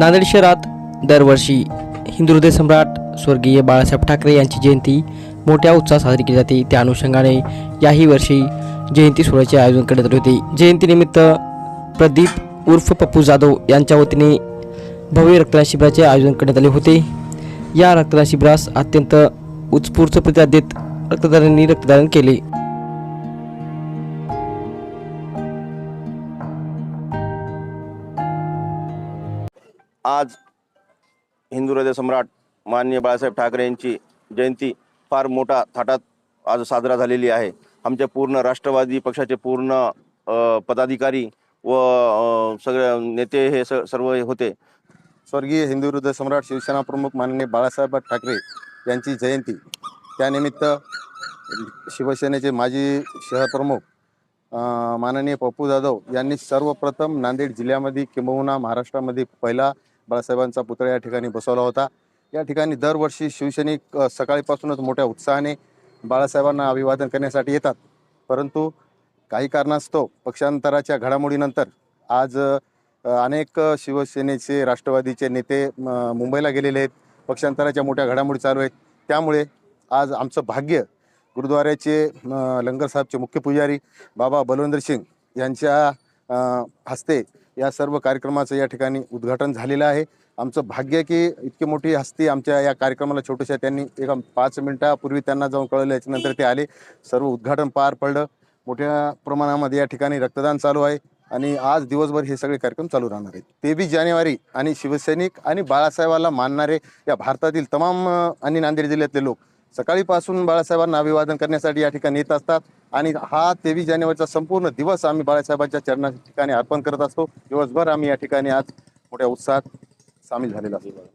नांदेड शहरात दरवर्षी हिंदू हृदय सम्राट स्वर्गीय बाळासाहेब ठाकरे यांची जयंती मोठ्या उत्साहात साजरी केली जाते. त्या अनुषंगाने याही वर्षी जयंती सोहळ्याचे आयोजन करण्यात आले होते. जयंतीनिमित्त प्रदीप उर्फ पप्पू जाधव यांच्या वतीने भव्य रक्तदान शिबिराचे आयोजन करण्यात आले होते. या रक्तदान शिबिरास अत्यंत उत्स्फूर्त प्रतिसाद देत रक्तदारांनी रक्तदान केले. आज हिंदू हृदय सम्राट माननीय बाळासाहेब ठाकरे यांची जयंती फार मोठा थाटात आज साजरा झालेली आहे. आमच्या पूर्ण राष्ट्रवादी पक्षाचे पूर्ण पदाधिकारी व सगळे नेते हे स सर्व होते. स्वर्गीय हिंदू हृदय सम्राट शिवसेना प्रमुख माननीय बाळासाहेब ठाकरे यांची जयंती. त्यानिमित्त शिवसेनेचे माजी शहर प्रमुख माननीय पप्पू जाधव यांनी सर्वप्रथम नांदेड जिल्ह्यामध्ये किंबहुना महाराष्ट्रामध्ये पहिला बाळासाहेबांचा पुतळा या ठिकाणी बसवला होता. या ठिकाणी दरवर्षी शिवसैनिक सकाळीपासूनच मोठ्या उत्साहाने बाळासाहेबांना अभिवादन करण्यासाठी येतात. परंतु काही कारणास्तव पक्षांतराच्या घडामोडीनंतर आज अनेक शिवसेनेचे राष्ट्रवादीचे नेते मुंबईला गेलेले आहेत. पक्षांतराच्या मोठ्या घडामोडी चालू आहेत. त्यामुळे आज आमचं भाग्य गुरुद्वाऱ्याचे लंगर साहेबचे मुख्य पुजारी बाबा बलवंदर सिंग यांच्या हस्ते या सर्व कार्यक्रमाचं या ठिकाणी उद्घाटन झालेलं आहे. आमचं भाग्य की इतकी मोठी हस्ती आमच्या या कार्यक्रमाला छोट्याशा त्यांनी एका पाच मिनिटापूर्वी त्यांना जाऊन कळवलं याच्यानंतर ते आले. सर्व उद्घाटन पार पडलं. मोठ्या प्रमाणामध्ये या ठिकाणी रक्तदान चालू आहे आणि आज दिवसभर हे सगळे कार्यक्रम चालू राहणार आहेत. तेवीस जानेवारी आणि शिवसैनिक आणि बाळासाहेबाला मानणारे या भारतातील तमाम आणि नांदेड जिल्ह्यातले लोक सकाळीपासून बाळासाहेबांना अभिवादन करण्यासाठी या ठिकाणी येत असतात. आणि हा तेवीस जानेवारीचा संपूर्ण दिवस आम्ही बाळासाहेबांच्या चरणा ठिकाणी अर्पण करत असतो. दिवसभर आम्ही या ठिकाणी आज मोठ्या उत्साहात सामील झालेला असतो.